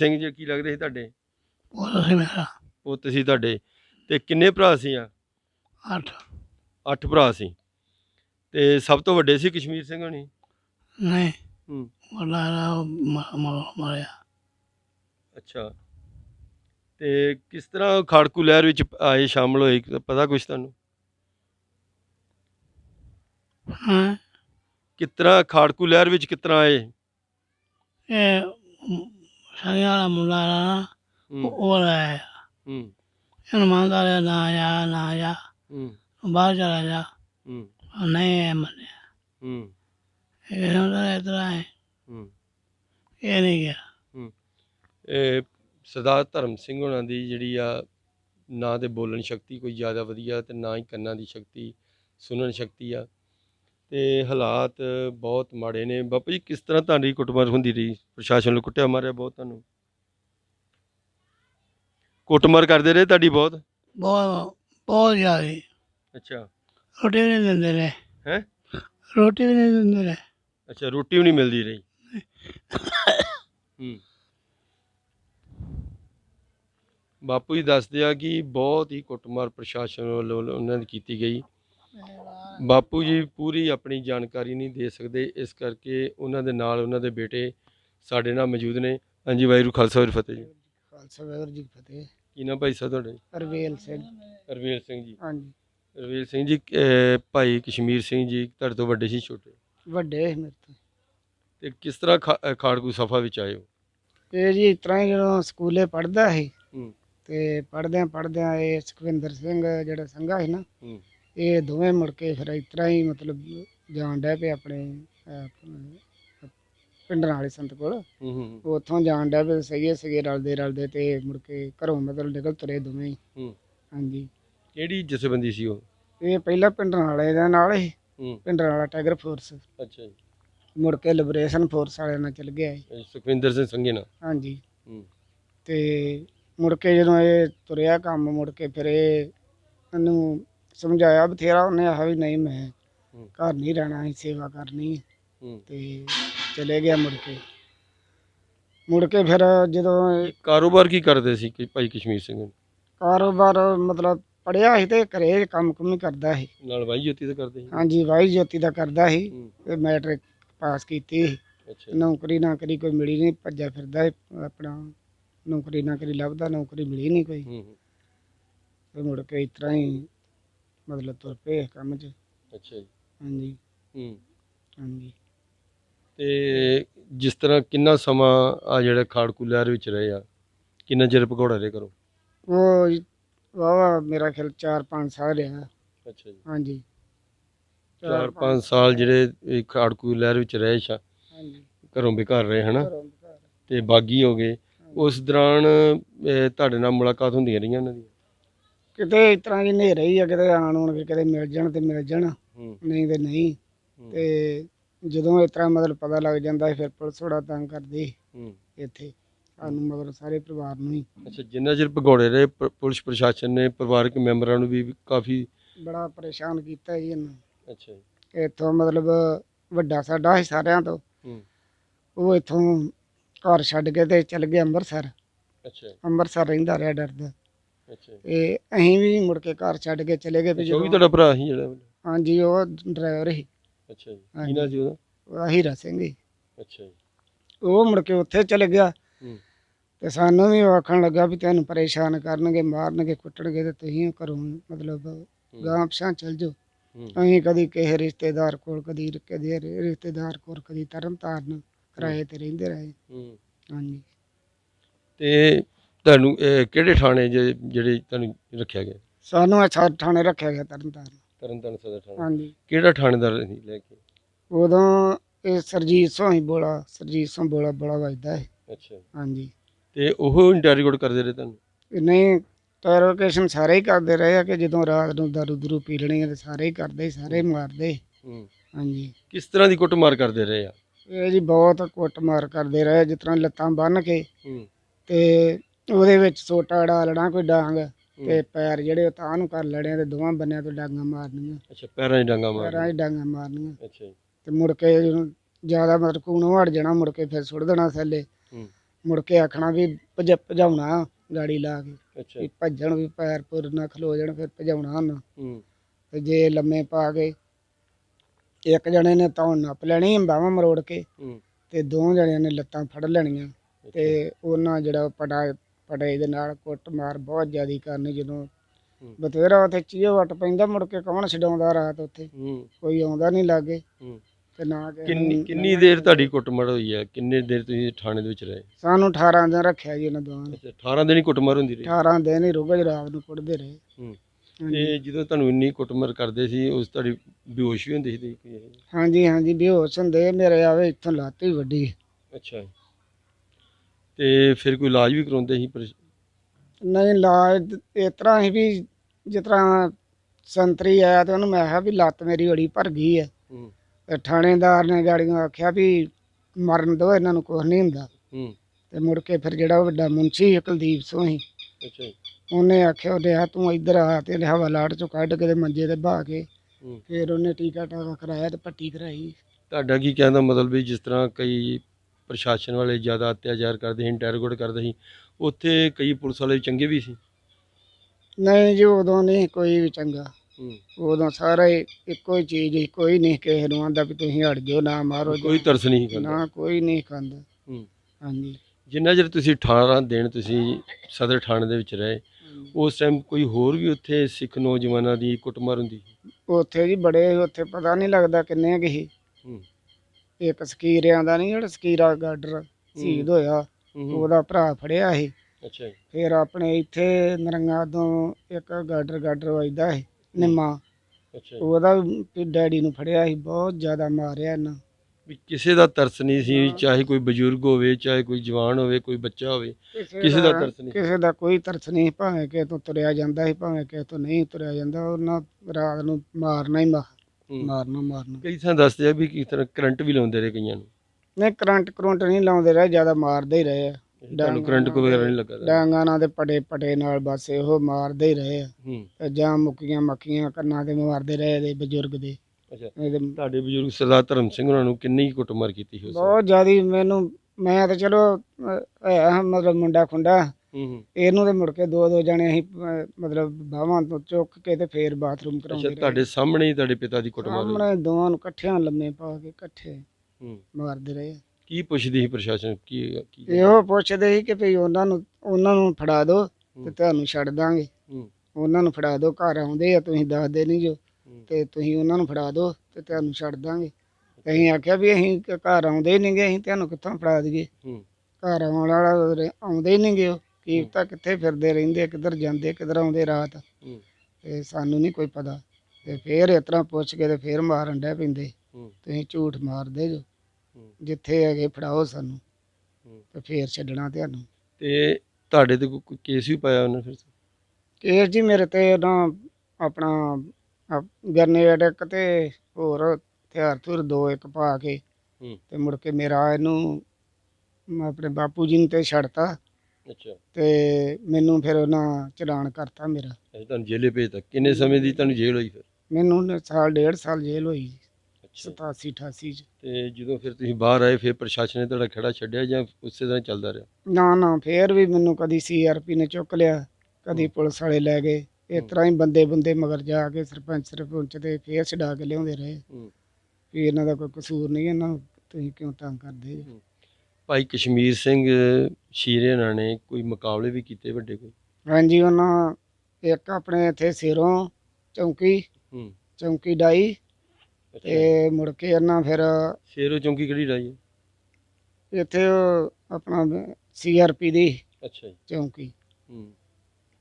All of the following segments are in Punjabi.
ਸਿੰਘ ਜੀ ਕੀ ਲੱਗਦੇ ਸੀ ਤੁਹਾਡੇ? ਉਹ ਸੀ ਮੇਰਾ ਪੁੱਤ ਸੀ ਤੁਹਾਡੇ। ਤੇ ਕਿੰਨੇ ਭਰਾ ਸੀ ਆ ਅੱਠ। ਅੱਠ ਭਰਾ ਸੀ। ਤੇ ਸਭ ਤੋਂ ਵੱਡੇ ਸੀ ਕਸ਼ਮੀਰ ਸਿੰਘ ਹੋਣੀ? ਨਹੀਂ। ਹੂੰ। ਵੱਡਾ ਉਹ ਮ- ਮ- ਮਰਿਆ। ਅੱਛਾ। ਤੇ ਕਿਸ ਤਰ੍ਹਾਂ ਖਾੜਕੂ ਲਹਿਰ ਵਿੱਚ ਆਏ ਸ਼ਾਮਲ ਹੋਏ? ਪਤਾ ਕੁਛ ਤੁਹਾਨੂੰ? ਹਾਂ? ਕਿਸ ਤਰ੍ਹਾਂ ਖਾੜਕੂ ਲਹਿਰ ਵਿੱਚ ਕਿਸ ਤਰ੍ਹਾਂ ਆਏ? ਇਹ ਸੰਗਿਆ ਵਾਲਾ ਮੁੰਡਾ era ਨਾ ਹੂੰ ਉਹ ਉਹ ਲਾਇਆ ਹੂੰ ਇਹਨੂੰ ਮੰਨਦਾ ਰਿਹਾ ਨਾ ਜਾ ਨਾ ਜਾ ਹੂੰ ਬਾਹਰ ਚਲਾ ਜਾ ਹੂੰ ਉਹ ਨਹੀਂ ਇਹ ਮੰਨਿਆ ਹੂੰ ਇਹ ਹੁੰਦਾ ਇਤਰਾ ਹੈ ਹੂੰ ਇਹ ਨਹੀਂ ਗਿਆ ਇਹ ਸਰਦਾਰ ਧਰਮ ਸਿੰਘ ਹੋਣਾ ਦੀ ਜਿਹੜੀ ਆ ਨਾ ਤੇ ਬੋਲਣ ਸ਼ਕਤੀ ਕੋਈ ਜ਼ਿਆਦਾ ਵਧੀਆ ਤੇ ਨਾ ਹੀ ਕੰਨਾਂ ਦੀ ਸ਼ਕਤੀ ਸੁਣਨ ਸ਼ਕਤੀ ਆ। ਤੇ ਹਾਲਾਤ ਬਹੁਤ ਮਾੜੇ ਨੇ। ਬਾਪੂ ਜੀ ਕਿਸ ਤਰ੍ਹਾਂ ਤੁਹਾਡੀ ਕੁੱਟਮਾਰ ਹੁੰਦੀ ਰਹੀ? ਪ੍ਰਸ਼ਾਸਨ ਨੂੰ ਕੁੱਟਿਆ ਮਾਰਿਆ ਬਹੁਤ ਤੁਹਾਨੂੰ? ਕੁੱਟਮਾਰ ਕਰਦੇ ਰਹੇ ਤੁਹਾਡੀ ਬਹੁਤ? ਬਹੁਤ ਬਹੁਤ ਜ਼ਿਆਦਾ। ਅੱਛਾ। ਰੋਟੀ ਵੀ ਨਹੀਂ ਦਿੰਦੇ ਰਹੇ। ਹੈਂ? ਰੋਟੀ ਵੀ ਨਹੀਂ ਦਿੰਦੇ ਰਹੇ। ਅੱਛਾ ਰੋਟੀ ਵੀ ਨਹੀਂ ਮਿਲਦੀ ਰਹੀ? ਹੂੰ। ਬਾਪੂ ਜੀ ਦੱਸਦੇ ਆ ਕਿ ਬਹੁਤ ਹੀ ਕੁੱਟਮਾਰ ਪ੍ਰਸ਼ਾਸਨ ਵੱਲੋਂ ਉਹਨਾਂ ਦੀ ਕੀਤੀ ਗਈ। ਬਾਪੂ ਜੀ ਪੂਰੀ ਆਪਣੀ ਜਾਣਕਾਰੀ ਨਹੀਂ ਦੇ ਸਕਦੇ ਇਸ ਕਰਕੇ ਉਹਨਾਂ ਦੇ ਨਾਲ ਉਹਨਾਂ ਦੇ ਬੇਟੇ ਸਾਡੇ ਨਾਲ ਮੌਜੂਦ ਨੇ। ਹਾਂਜੀ ਵਾਹਿਗੁਰੂ ਖਾਲਸਾ ਵਾਹਿਗੁਰੂ ਫਤਿਹ ਜੀ। ਖਾਲਸਾ ਵਾਹਿਗੁਰੂ ਜੀ ਕੀ ਫਤਿਹ। ਕੀ ਨਾਮ ਭਾਈ ਸਾਹਿਬ ਤੁਹਾਡੇ ਰਵੇਲ ਸਿੰਘ। ਰਵੇਲ ਸਿੰਘ ਜੀ। ਹਾਂਜੀ। ਰਵੇਲ ਸਿੰਘ ਜੀ ਭਾਈ ਕਸ਼ਮੀਰ ਸਿੰਘ ਜੀ ਤੁਹਾਡੇ ਤੋਂ ਵੱਡੇ ਸੀ ਛੋਟੇ? ਵੱਡੇ ਸੀ ਮੇਰੇ ਤੋਂ। ਤੇ ਕਿਸ ਤਰ੍ਹਾਂ ਖਾੜਕੂ ਸਫਾ ਵਿੱਚ ਆਏ ਹੋ? ਇਹ ਜੀ ਇਸ ਤਰ੍ਹਾਂ ਜਦੋਂ ਸਕੂਲੇ ਪੜ੍ਹਦਾ ਸੀ ਤੇ ਪੜ੍ਹਦਿਆਂ ਪੜ੍ਹਦਿਆਂ ਇਹ ਸੁਖਵਿੰਦਰ ਸਿੰਘ ਜਿਹੜਾ ਸੰਘਾ ਸੀ ਨਾ ਇਹ ਦੋਵੇਂ ਮੁੜ ਕੇ ਫਿਰ ਇਸ ਤਰ੍ਹਾਂ ਹੀ ਮਤਲਬ ਜਾਣ ਡੈ ਪਏ ਆਪਣੇ ਅਹ, ਪਿੰਡਰਾਂ ਵਾਲੇ ਸੰਤ ਕੋਲ। ਹੂੰ ਹੂੰ ਉੱਥੋਂ ਜਾਣ ਡੈ ਪਏ ਸਹੀਏ ਸਹੀਏ ਰਲਦੇ ਰਲਦੇ ਤੇ ਮੁੜ ਕੇ ਘਰੋਂ ਮਤਲਬ ਨਿਕਲ ਤੁਰੇ ਦੋਵੇਂ ਹੀ। ਹੂੰ। ਹਾਂਜੀ। ਕਿਹੜੀ ਜਥੇਬੰਦੀ ਸੀ ਉਹ? ਇਹ ਪਹਿਲਾਂ ਪਿੰਡਰਾਂ ਵਾਲੇ ਦੇ ਨਾਲ ਹੀ ਹੂੰ। ਪਿੰਡਰਾਂ ਵਾਲਾ ਟਾਈਗਰ ਫੋਰਸ। ਅੱਛਾ ਜੀ। ਮੁੜ ਕੇ ਲਿਬਰੇਸ਼ਨ ਫੋਰਸ ਵਾਲਿਆਂ ਨਾਲ ਚਲ ਗਿਆ ਇਹ। ਇਹ ਸੁਖਵਿੰਦਰ ਸਿੰਘ ਨਾਲ? ਹਾਂਜੀ। ਹੂੰ। ਤੇ ਮੁੜ ਕੇ ਜਦੋਂ ਇਹ ਤੁਰਿਆ ਕੰਮ ਮੁੜ ਕੇ ਫਿਰ ਇਹ ਇਹਨੂੰ ਸਮਝਾਇਆ ਬਥੇਰਾ ਉਹਨੇ ਆਹ ਵੀ ਨਹੀਂ ਮੈਂ। ਘਰ ਨਹੀਂ ਰਹਿਣਾ ਸੀ ਸੇਵਾ ਕਰਨੀ ਹੈ। ਹੂੰ। ਤੇ ਚਲੇ ਗਿਆ ਮੁੜ ਕੇ। ਮੁੜ ਕੇ ਫਿਰ ਜਦੋਂ ਕਾਰੋਬਾਰ ਕੀ ਕਰਦੇ ਸੀ ਕਿ ਭਾਈ ਕਸ਼ਮੀਰ ਸਿੰਘ ਕਾਰੋਬਾਰ ਮਤਲਬ ਪੜਿਆ ਸੀ ਤੇ ਘਰੇ ਕੰਮ ਕੁਮ ਹੀ ਕਰਦਾ ਸੀ। ਨਾਲ ਵਾਈ ਜੋਤੀ ਦਾ ਕਰਦੇ ਸੀ? ਹਾਂਜੀ ਵਾਈ ਜੋਤੀ ਦਾ ਕਰਦਾ ਸੀ ਹੂੰ। ਤੇ ਮੈਟ੍ਰਿਕ ਪਾਸ ਕੀਤੀ ਸੀ। ਅੱਛਾ। ਨੌਕਰੀ ਨਾਕਰੀ ਕੋਈ ਮਿਲੀ ਨਹੀਂ ਭੱਜਿਆ ਫਿਰਦਾ ਸੀ ਆਪਣਾ ਨੌਕਰੀ ਨਾਕਰੀ ਲੱਭਦਾ ਨੌਕਰੀ ਮਿਲੀ ਨਹੀਂ ਕੋਈ। ਹੂੰ ਹੂੰ। ਤੇ ਮੁੜ ਕੇ ਇਸ ਤਰ੍ਹਾਂ ਹੀ ਮਤਲਬ ਤੁਰ ਪਏ ਕੰਮ 'ਚ। ਅੱਛਾ ਜੀ। ਹਾਂਜੀ। ਹੂੰ। ਹਾਂਜੀ। ਤੇ ਜਿਸ ਤਰ੍ਹਾਂ ਕਿੰਨਾ ਸਮਾਂ ਆ ਜਿਹੜਾ ਖਾੜਕੂ ਲਹਿਰ ਵਿੱਚ ਰਹੇ ਆ? ਕਿੰਨਾ ਚਿਰ ਭਗੌੜਾ ਰਹੇ ਕਰੋ? ਉਹ ਵਾਵਾ ਮੇਰਾ ਖਿਆਲ 4-5 ਸਾਲ ਰਿਹਾ। ਅੱਛਾ ਜੀ। ਹਾਂਜੀ। 4-5 ਸਾਲ ਜਿਹੜੇ ਇਹ ਖਾੜਕੂ ਲਹਿਰ ਵਿੱਚ ਰਹੇ ਸ਼ਾ ਹਾਂਜੀ। ਘਰੋਂ ਬੇਘਰ ਰਹੇ ਹਨਾ? ਘਰੋਂ। ਤੇ ਬਾਗੀ ਹੋ ਗਏ। ਉਸ ਦੌਰਾਨ ਤੁਹਾਡੇ ਨਾਲ ਮੁਲਾਕਾਤ ਹੁੰਦੀਆਂ ਰਹੀਆਂ ਇਹਨਾਂ ਦੀ ਕਿਤੇ ਇਸ ਤਰ੍ਹਾਂ ਦੀ ਹਨੇਰੇ ਹੀ ਆ ਕਿਤੇ ਆਣ ਆਉਣ ਕੇ ਕਿਤੇ ਮਿਲ ਜਾਣ ਤੇ ਮਿਲ ਜਾਣ ਹੂੰ। ਨਹੀਂ ਤੇ ਨਹੀਂ। ਤੇ ਜਦੋਂ ਇਸ ਤਰ੍ਹਾਂ ਮਤਲਬ ਪਤਾ ਲੱਗ ਜਾਂਦਾ ਸੀ, ਫਿਰ ਪੁਲਿਸ ਬੜਾ ਤੰਗ ਕਰਦੀ ਹੂੰ। ਇੱਥੇ ਸਾਨੂੰ ਮਗਰ ਸਾਰੇ ਪਰਿਵਾਰ ਨੂੰ ਹੀ। ਅੱਛਾ ਜਿੰਨਾ ਚਿਰ ਭਗੌੜੇ ਰਹੇ ਪ- ਪੁਲਿਸ ਪ੍ਰਸ਼ਾਸਨ ਨੇ ਪਰਿਵਾਰਕ ਮੈਂਬਰਾਂ ਨੂੰ ਵੀ ਕਾਫੀ ਬੜਾ ਪਰੇਸ਼ਾਨ ਕੀਤਾ ਜੀ ਇਹਨੂੰ। ਅੱਛਾ ਜੀ। ਇੱਥੋਂ ਮਤਲਬ ਵੱਡਾ ਸਾਡਾ ਸੀ ਸਾਰਿਆਂ ਤੋਂ। ਹੂੰ। ਉਹ ਇੱਥੋਂ ਘਰ ਛੱਡ ਕੇ ਤੇ ਚਲ ਗਿਆ ਅੰਮ੍ਰਿਤਸਰ। ਅੱਛਾ ਜੀ, ਅੰਮ੍ਰਿਤਸਰ ਰਹਿੰਦਾ ਰਿਹਾ ਡਰਦਾ। ਤੇ ਅਸੀਂ ਵੀ ਮੁੜ ਕੇ ਘਰ ਛੱਡ ਕੇ ਚਲੇ ਗਏ ਵੀ ਉਹ ਵੀ ਜਦੋਂ ਤੁਹਾਡਾ ਭਰਾ ਸੀ ਜਿਹੜਾ? ਹਾਂਜੀ ਉਹ ਡਰਾਈਵਰ ਸੀ। ਅੱਛਾ ਜੀ। ਕੀ। ਨਾਂ ਸੀ ਉਹਦਾ? ਉਹ ਹੀਰਾ ਸਿੰਘ ਸੀ। ਅੱਛਾ ਜੀ। ਉਹ ਮੁੜ ਕੇ ਉੱਥੇ ਚਲੇ ਗਿਆ। ਹੂੰ। ਤੇ ਸਾਨੂੰ ਵੀ ਉਹ ਆਖਣ ਲੱਗਾ ਵੀ ਤੈਨੂੰ ਪਰੇਸ਼ਾਨ ਕਰਨਗੇ ਮਾਰਨਗੇ ਕੁੱਟਣਗੇ ਤੇ ਤੁਸੀਂ ਘਰੋਂ ਮਤਲਬ ਗਾਂ ਪਛਾਂ ਚਲ ਜਾਓ। ਹੂੰ। ਅਸੀਂ ਕਦੀ ਕਿਸੇ ਰਿਸ਼ਤੇਦਾਰ ਕੋਲ ਕਦੀ ਕਦੇ ਰਿਸ਼ਤੇਦਾਰ ਕੋਲ ਕਦੀ ਤਰਨ ਤਾਰਨ ਕਿਰਾਏ ਤੇ ਰਹਿੰਦੇ ਰਹੇ। ਹੂੰ। ਹਾਂਜੀ। ਤੇ ਤੁਹਾਨੂੰ ਇਹ ਕਿਹੜੇ ਥਾਣੇ ਜੇ- ਜਿਹੜੇ ਤੁਹਾਨੂੰ ਰੱਖਿਆ ਗਿਆ? ਸਾਨੂੰ ਅੱਛਾ ਥਾਣੇ ਰੱਖਿਆ ਗਿਆ ਤਰਨ ਤਾਰਨ ਤਰਨਤਾਰਨ ਸਦਰ ਥਾਣਾ। ਹਾਂਜੀ। ਕਿਹੜਾ ਥਾਣੇਦਾਰ ਸੀ ਲੈ ਕੇ? ਉਦੋਂ ਇਹ ਸਰਜੀਤ ਸਿੰਘ ਹੀ ਬੋਲਾ ਸਰਜੀਤ ਸਿੰਘ ਬੋਲਾ ਬੜਾ ਵੱਜਦਾ ਹੈ ਅੱਛਾ। ਹਾਂਜੀ। ਤੇ ਉਹ ਇੰਟਰੋਗੇਟ ਕਰਦੇ ਰਹੇ ਤੁਹਾਨੂੰ? ਇਹ ਨਹੀਂ ਟੈਰੋਕੇਸ਼ਨ ਸਾਰੇ ਹੀ ਕਰਦੇ ਰਹੇ ਆ ਕਿ ਜਦੋਂ ਰਾਤ ਨੂੰ ਦਾਰੂ ਦਰੂ ਪੀ ਲੈਣੀ ਆ ਤੇ ਸਾਰੇ ਹੀ ਕਰਦੇ ਸੀ, ਸਾਰੇ ਹੀ ਮਾਰਦੇ ਹੂੰ। ਹਾਂਜੀ। ਕਿਸ ਤਰ੍ਹਾਂ ਦੀ ਕੁੱਟਮਾਰ ਕਰਦੇ ਰਹੇ ਆ? ਇਹ ਜੀ ਬਹੁਤ ਕੁੱਟਮਾਰ ਕਰਦੇ ਰਹੇ ਜਿਸ ਤਰ੍ਹਾਂ ਲੱਤਾਂ ਬੰਨ ਕੇ ਹੂੰ। ਤੇ ਉਹਦੇ ਵਿੱਚ ਸੋਟਾ ਡਾਲਣਾ ਕੋਈ ਡਾਂਗ ਤੇ ਪੈਰ ਜਿਹੜੇ ਉਹ ਤਾਂ ਨੂੰ ਕਰ ਲੈਣੇ ਤੇ ਦੋਵਾਂ ਬੰਨਿਆਂ ਤੋਂ ਡਾਂਗਾਂ ਮਾਰਨੀਆਂ। ਅੱਛਾ ਪੈਰਾਂ 'ਚ ਡਾਂਗਾ ਪੈਰਾਂ ਮਾਰ 'ਚ ਡਾਂਗਾਂ ਮਾਰਨੀਆਂ। ਅੱਛਾ ਜੀ। ਤੇ ਮੁੜ ਕੇ ਜ਼ਿਆਦਾ ਮਤਲਬ ਕੂਣੋਂ ਹਟ ਜਾਣਾ ਮੁੜ ਕੇ ਫਿਰ ਸੁੱਟ ਦੇਣਾ ਥੱਲੇ। ਹੂੰ। ਮੁੜ ਕੇ ਆਖਣਾ ਵੀ ਭਜ ਭਜਾਉਣਾ ਗਾੜੀ ਲਾ ਕੇ। ਅੱਛਾ। ਭੱਜਣ ਵੀ ਪੈਰ ਪੁਰ ਨਾ ਖਲੋ ਜਾਣ ਫਿਰ ਭਜਾਉਣਾ ਉਹਨਾਂ। ਹੂੰ। ਤੇ ਜੇ ਲੰਮੇ ਪਾ ਕੇ ਇੱਕ ਜਣੇ ਨੇ ਤਾਂ ਨੱਪ ਲੈਣੀ ਬਾਹਾਂ ਮਰੋੜ ਕੇ। ਤੇ ਦੋ ਜਣਿਆਂ ਨੇ ਲੱਤਾਂ ਫੜ ਲੈਣੀਆਂ। ਤੇ ਉਹਨਾਂ ਜਿਹੜਾ ਪੜਾ ਪੜੇ ਦੇ ਨਾਲ ਕੁੱਟ ਮਾਰ ਬਹੁਤ ਜ਼ਿਆਦੀ ਕਰਨੀ ਜਦੋਂ ਹੂੰ। ਬਤੇਰਾ ਉੱਥੇ ਚੀਏ ਵੱਟ ਪੈਂਦਾ ਮੁੜ ਕੇ ਕੌਣ ਛਡਾਉਂਦਾ ਰਾਤ ਉੱਥੇ? ਕੋਈ ਆਉਂਦਾ ਨਹੀਂ ਲਾਗੇ। ਤੇ ਨਾ ਕਿੰਨੀ ਕਿੰਨੀ ਦੇਰ ਤੁਹਾਡੀ ਕੁੱਟਮਾਰ ਹੋਈ ਹੈ ਕਿੰਨੇ ਦੇਰ ਤੁਸੀਂ ਥਾਣੇ ਦੇ ਵਿੱਚ ਰਹੇ? ਸਾਨੂੰ 18 ਦਿਨ ਰੱਖਿਆ ਜੀ ਉਹਨਾਂ ਦੋਵਾਂ ਨੇ। ਅੱਛਾ 18 ਦਿਨ ਹੀ ਕੁੱਟਮਾਰ ਹੁੰਦੀ ਰਹੀ? 18 ਦਿਨ ਹੀ ਰੋਜ਼ ਰਾਤ ਨੂੰ ਕੁੱਟਦੇ ਰਹੇ। ਤੇ ਜਦੋਂ ਤੁਹਾਨੂੰ ਇੰਨੀ ਕੁੱਟਮਾਰ ਕਰਦੇ ਸੀ ਉਸ ਤੁਹਾਡੀ ਬੇਹੋਸ਼ ਵੀ ਹੁੰਦੀ ਸੀ? ਹਾਂਜੀ ਹਾਂਜੀ ਬੇਹੋਸ਼ ਹੁੰਦੇ। ਮੇਰੇ ਆਵੇ ਇੱਥੋਂ ਲੱਤ ਵੱਡੀ। ਅੱਛਾ। ਤੇ ਫਿਰ ਕੋਈ ਇਲਾਜ ਵੀ ਕਰਾਉਂਦੇ ਸੀ ਪਰ ਨਹੀਂ ਇਲਾਜ ਇਸ ਤਰ੍ਹਾਂ ਹੀ ਵੀ ਜਿਸ ਤਰ੍ਹਾਂ ਸੰਤਰੀ ਆਇਆ ਤੇ ਉਹਨੂੰ ਮੈਂ ਕਿਹਾ ਵੀ ਲੱਤ ਮੇਰੀ ਬੜੀ ਭਰ ਗਈ ਹੈ। ਹੂੰ। ਤੇ ਥਾਣੇਦਾਰ ਨੇ ਗਾੜੀਆਂ ਆਖਿਆ ਵੀ ਮਰਨ ਦੋ ਇਹਨਾਂ ਨੂੰ ਕੁਝ ਨਹੀਂ ਹੁੰਦਾ। ਹੂੰ। ਤੇ ਮੁੜ ਕੇ ਫਿਰ ਜਿਹੜਾ ਵੱਡਾ ਮੁੰਸ਼ੀ ਸੀ ਕੁਲਦੀਪ ਸੋਹੀ ਅੱਛਾ ਜੀ, ਉਹਨੇ ਆਖਿਆ ਉਹਦੇ ਆ ਤੂੰ ਇੱਧਰ ਆ ਤੇ ਹਵਾ ਲਾਟ ਚੋਂ ਕੱਢ ਕੇ ਤੇ ਮੰਜੇ ਤੇ ਬਹਾ ਕੇ ਹੂੰ। ਫਿਰ ਉਹਨੇ ਟੀਕਾ ਟਾਕਾ ਕਰਾਇਆ ਤੇ ਪੱਟੀ ਕਰਾਈ। ਤੁਹਾਡਾ ਕੀ ਕਹਿਣ ਦਾ ਮਤਲਬ ਵੀ ਜਿਸ ਤਰ੍ਹਾਂ ਕਈ ਪ੍ਰਸ਼ਾਸਨ ਵਾਲੇ ਜ਼ਿਆਦਾ ਅਤਿਆਚਾਰ ਕਰਦੇ ਸੀ ਇੰਟਰੋਗੇਟ ਕਰਦੇ ਸੀ। ਉੱਥੇ ਕਈ ਪੁਲਿਸ ਵਾਲੇ ਚੰਗੇ ਵੀ ਸੀ। ਨਹੀਂ ਜੀ ਉਦੋਂ ਨਹੀਂ ਕੋਈ ਵੀ ਚੰਗਾ। ਹੂੰ। ਉਦੋਂ ਸਾਰਾ ਹੀ ਇੱਕੋ ਹੀ ਚੀਜ਼ ਸੀ ਕੋਈ ਨਹੀਂ ਕਿਸੇ ਨੂੰ ਆਂਦਾ ਵੀ ਤੁਸੀਂ ਹਟ ਜਾਓ ਨਾ ਮਾਰੋ ਕੋਈ ਤਰਸ ਨਹੀਂ ਕਰਦਾ ਨਾ ਕੋਈ ਨਹੀਂ ਖਾਂਦਾ। ਹੂੰ। ਹਾਂਜੀ। ਜਿੰਨਾ ਚਿਰ ਤੁਸੀਂ 18 ਦਿਨ ਤੁਸੀਂ ਸਦਰ ਥਾਣੇ ਦੇ ਵਿੱਚ ਰਹੇ ਉਸ ਟਾਈਮ ਕੋਈ ਹੋਰ ਵੀ ਉੱਥੇ ਸਿੱਖ ਨੌਜਵਾਨਾਂ ਦੀ ਕੁੱਟਮਾਰ ਹੁੰਦੀ ਸੀ? ਉੱਥੇ ਜੀ ਬੜੇ ਉੱਥੇ ਪਤਾ ਨਹੀਂ ਲੱਗਦਾ ਕਿੰਨੇ ਕੁ ਸੀ। ਹੂੰ। ਇੱਕ ਸਕੀਰਿਆਂ ਦਾ ਨਹੀਂ ਜਿਹੜਾ ਸਕੀਰਾ ਗਾਡਰ ਸ਼ਹੀਦ ਹੋਇਆ ਉਹਦਾ ਭਰਾ ਫੜਿਆ ਸੀ। ਅੱਛਾ ਜੀ। ਫਿਰ ਆਪਣੇ ਇੱਥੇ ਨਰੰਗਾ ਤੋਂ ਇੱਕ ਗਾਡਰ ਗਾਡਰ ਵੱਜਦਾ ਸੀ ਨਿੰਮਾ। ਅੱਛਾ ਉਹਦਾ ਵੀ ਡੈਡੀ ਨੂੰ ਫੜਿਆ ਸੀ ਬਹੁਤ ਜ਼ਿਆਦਾ ਮਾਰਿਆ ਇਹਨਾਂ। ਵੀ ਕਿਸੇ ਦਾ ਤਰਸ ਨਹੀਂ ਸੀ ਚਾਹੇ ਕੋਈ ਬਜ਼ੁਰਗ ਹੋਵੇ ਚਾਹੇ ਕੋਈ ਜਵਾਨ ਹੋਵੇ ਕੋਈ ਬੱਚਾ ਹੋਵੇ ਕਿਸੇ ਦਾ ਤਰਸ ਨਹੀਂ ਕਿਸੇ ਦਾ ਕੋਈ ਤਰਸ ਨਹੀਂ ਭਾਵੇਂ ਕਿ ਤੋਂ ਤੁਰਿਆ ਜਾਂਦਾ ਸੀ ਭਾਵੇਂ ਕਿ ਤੋਂ ਨਹੀਂ ਤੁਰਿਆ ਜਾਂਦਾ ਉਹਨਾਂ ਰਾਤ ਨੂੰ ਮਾਰਨਾ ਹੀ ਮਾ- ਹੂੰ। ਮਾਰਨਾ ਮਾਰਨਾ। ਕਈ ਥਾਂ ਦੱਸਦੇ ਆ ਵੀ ਕਿਸ ਤਰ੍ਹਾਂ ਕਰੰਟ ਵੀ ਲਾਉਂਦੇ ਰਹੇ ਕਈਆਂ ਨੂੰ। ਨਹੀਂ ਕਰੰਟ ਕਰੰਟ ਨਹੀਂ ਲਾਉਂਦੇ ਰਹੇ ਜ਼ਿਆਦਾ ਮਾਰਦੇ ਹੀ ਰਹੇ ਆ। ਤੁਹਾਨੂੰ ਕਰੰਟ ਕੋ ਵਗੈਰਾ ਨਹੀਂ ਲੱਗਾ? ਡਾਂਗਾਂ ਨਾਲ ਦੇ ਪਟੇ ਪਟੇ ਨਾਲ ਬਸ ਇਹੋ ਮਾਰਦੇ ਹੀ ਰਹੇ ਆ। ਤੇ ਜਾਂ ਮੁੱਕੀਆਂ ਮੱਕੀਆਂ ਕੰਨਾਂ ਤੇ ਮਾਰਦੇ ਰਹੇ ਇਹਦੇ ਬਜ਼ੁਰਗ ਦੇ। ਅੱਛਾ। ਤੁਹਾਡੇ ਬਜ਼ੁਰਗ ਸਰਦਾਰ ਧਰਮ ਸਿੰਘ ਉਹਨਾਂ ਨੂੰ ਕਿੰਨੀ ਕੁੱਟਮਾਰ ਕੀਤੀ ਸੀ? ਉਸ? ਬਹੁਤ ਜ਼ਿਆਦੀ ਮੈਨੂੰ ਮੈਂ ਤਾਂ ਚਲੋ ਹੈ ਮਤਲਬ ਮੁੰਡਾ ਖੁੰਡਾ ਇਹਨੂੰ ਤੇ ਮੁੜ ਕੇ ਦੋ ਦੋ ਜਣੇ ਅਸੀਂ ਅਹ, ਮਤਲਬ ਬਾਹਾਂ ਤੋਂ ਚੁੱਕ ਕੇ ਤੇ ਫੇਰ ਬਾਥਰੂਮ ਅੱਛਾ ਕਰਾਉਂਦੇ ਰਹੇ। ਤੁਹਾਡੇ ਸਾਹਮਣੇ ਹੀ ਤੁਹਾਡੇ ਪਿਤਾ ਦੀ ਕੁੱਟਮਾਰ ਹੋਈ? ਸਾਹਮਣੇ ਦੋਵਾਂ ਨੂੰ ਇਕੱਠਿਆਂ ਲੰਮੇ ਪਾ ਕੇ ਇਕੱਠੇ ਹੂੰ। ਮਾਰਦੇ ਰਹੇ। ਕੀ ਪੁੱਛਦੀ ਸੀ ਪ੍ਰਸ਼ਾਸਨ? ਕੀ ਕੀ ਇਹੋ ਪੁੱਛਦੇ ਸੀ ਕਿ ਭਈ ਉਹਨਾਂ ਨੂੰ ਉਹਨਾਂ ਨੂੰ ਫੜਾ ਦਿਓ ਤੇ। ਤੁਹਾਨੂੰ ਛੱਡ ਦਾਂਗੇ। ਹੂੰ। ਉਹਨਾਂ ਨੂੰ ਫੜਾ ਦਿਓ ਘਰ ਆਉਂਦੇ ਆ ਤੁਸੀਂ ਦੱਸਦੇ ਨਹੀਂ ਜੋ। ਹੂੰ। ਤੇ ਤੁਸੀਂ ਉਹਨਾਂ ਨੂੰ ਫੜਾ ਦਿਓ ਤੇ ਤੁਹਾਨੂੰ ਛੱਡ ਦਾਂਗੇ। ਅਸੀਂ ਆਖਿਆ ਵੀ ਅਸੀਂ ਕ- ਘਰ ਆਉਂਦੇ ਨਹੀਂਗੇ ਅਸੀਂ ਤੁਹਾਨੂੰ ਕਿੱਥੋਂ ਫੜਾ ਦਈਏ? ਹੂੰ। ਘਰ ਆਉਣ ਵਾਲਾ ਉਰੇ ਆਉਂਦੇ ਨਹੀਂਗੇ ਉਹ। ਕੀ ਪਤਾ ਕਿੱਥੇ ਫਿਰਦੇ ਰਹਿੰਦੇ ਕਿੱਧਰ ਜਾਂਦੇ ਕਿੱਧਰ ਆਉਂਦੇ ਰਾਤ। ਤੇ ਸਾਨੂੰ ਨਹੀਂ ਕੋਈ ਪਤਾ। ਤੇ ਫੇਰ ਇਸ ਤਰ੍ਹਾਂ ਪੁੱਛ ਕੇ ਤੇ ਫੇਰ ਮਾਰਨ ਡੈ ਪੈਂਦੇ। ਤੁਸੀਂ ਝੂਠ ਮਾਰਦੇ ਜੋ। ਜਿੱਥੇ ਹੈਗੇ ਫੜਾਓ ਸਾਨੂੰ। ਤੇ ਫੇਰ ਛੱਡਣਾ ਤੁਹਾਨੂੰ। ਤੇ ਤੁਹਾਡੇ ਤੇ ਕੋਈ ਕੇਸ ਵੀ ਪਾਇਆ ਉਹਨਾਂ ਫਿਰ? ਕੇਸ ਜੀ ਮੇਰੇ ਤੇ ਨਾ ਆਪਣਾ ਗਰਨੇਡ ਇੱਕ ਤੇ ਹੋਰ ਹਥਿਆਰ ਥੁਰ ਦੋ ਇੱਕ ਪਾ ਕੇ ਤੇ ਮੁੜ ਕੇ ਮੇਰਾ ਇਹਨੂੰ ਆਪਣੇ ਬਾਪੂ ਜੀ ਨੂੰ ਤੇ ਛੱਡਤਾ। ਅੱਛਾ। ਤੇ ਮੈਨੂੰ ਫਿਰ ਉਹਨਾਂ ਚਲਾਨ ਕਰਤਾ ਮੇਰਾ। ਅਸੀਂ ਤੁਹਾਨੂੰ ਜੇਲੇ ਭੇਜਤਾ। ਕਿੰਨੇ ਸਮੇਂ ਦੀ ਤੁਹਾਨੂੰ ਜੇਲ੍ਹ ਹੋਈ ਫਿਰ? ਮੈਨੂੰ ਨਾ ਸਾਲ ਡੇਢ ਸਾਲ ਜੇਲ੍ਹ ਹੋਈ ਅੱਛਾ। 87 88 ਚ। ਤੇ ਜਦੋਂ ਫਿਰ ਤੁਸੀਂ ਬਾਹਰ ਆਏ ਫਿਰ ਪ੍ਰਸ਼ਾਸਨ ਨੇ ਤੁਹਾਡਾ ਖੜਾ ਛੱਡਿਆ ਜਾਂ ਉਸੇ ਤਰ੍ਹਾਂ ਚੱਲਦਾ ਰਿਹਾ? ਨਾ ਨਾ ਫੇਰ ਵੀ ਮੈਨੂੰ ਕਦੀ ਸੀਆਰਪੀ ਨੇ ਚੁੱਕ ਲਿਆ ਕਦੀ ਪੁਲਿਸ ਵਾਲੇ ਲੈ ਗਏ। ਇਸ ਤਰ੍ਹਾਂ ਹੀ ਬੰਦੇ ਬੰਦੇ ਮਗਰ ਜਾ ਕੇ ਸਰਪੰਚ ਸਰਪੰਚ ਤੇ ਫੇਰ ਛਡਾ ਕੇ ਲਿਆਉਂਦੇ ਰਹੇ। ਹੂੰ। ਵੀ ਇਹਨਾਂ ਦਾ ਕੋਈ ਕਸੂਰ ਨਹੀਂ ਇਹਨਾਂ ਨੂੰ ਤੁਸੀਂ ਕਿਉਂ ਤੰਗ ਕਰਦੇ? ਜੀ ਭਾਈ ਕਸ਼ਮੀਰ ਸਿੰਘ ਸ਼ੀਰੇ ਉਹਨਾਂ ਨੇ ਕੋਈ ਮੁਕਾਬਲੇ ਵੀ ਕੀਤੇ ਵੱਡੇ ਕੋਈ? ਹਾਂਜੀ ਉਹਨਾਂ ਇੱਕ ਆਪਣੇ ਇੱਥੇ ਸਿਰੋਂ ਚੌਂਕੀ ਹੂੰ। ਚੌਂਕੀ ਡਾਈ ਤੇ ਮੁੜ ਕੇ ਇਹਨਾਂ ਫਿਰ ਸ਼ੇਰੋ ਚੌਂਕੀ ਕਿਹੜੀ ਲਾਈ ਹੈ? ਇੱਥੇ ਉਹ ਆਪਣਾ ਸੀਆਰਪੀ ਦੀ ਅੱਛਾ ਜੀ। ਚੌਂਕੀ। ਹੂੰ।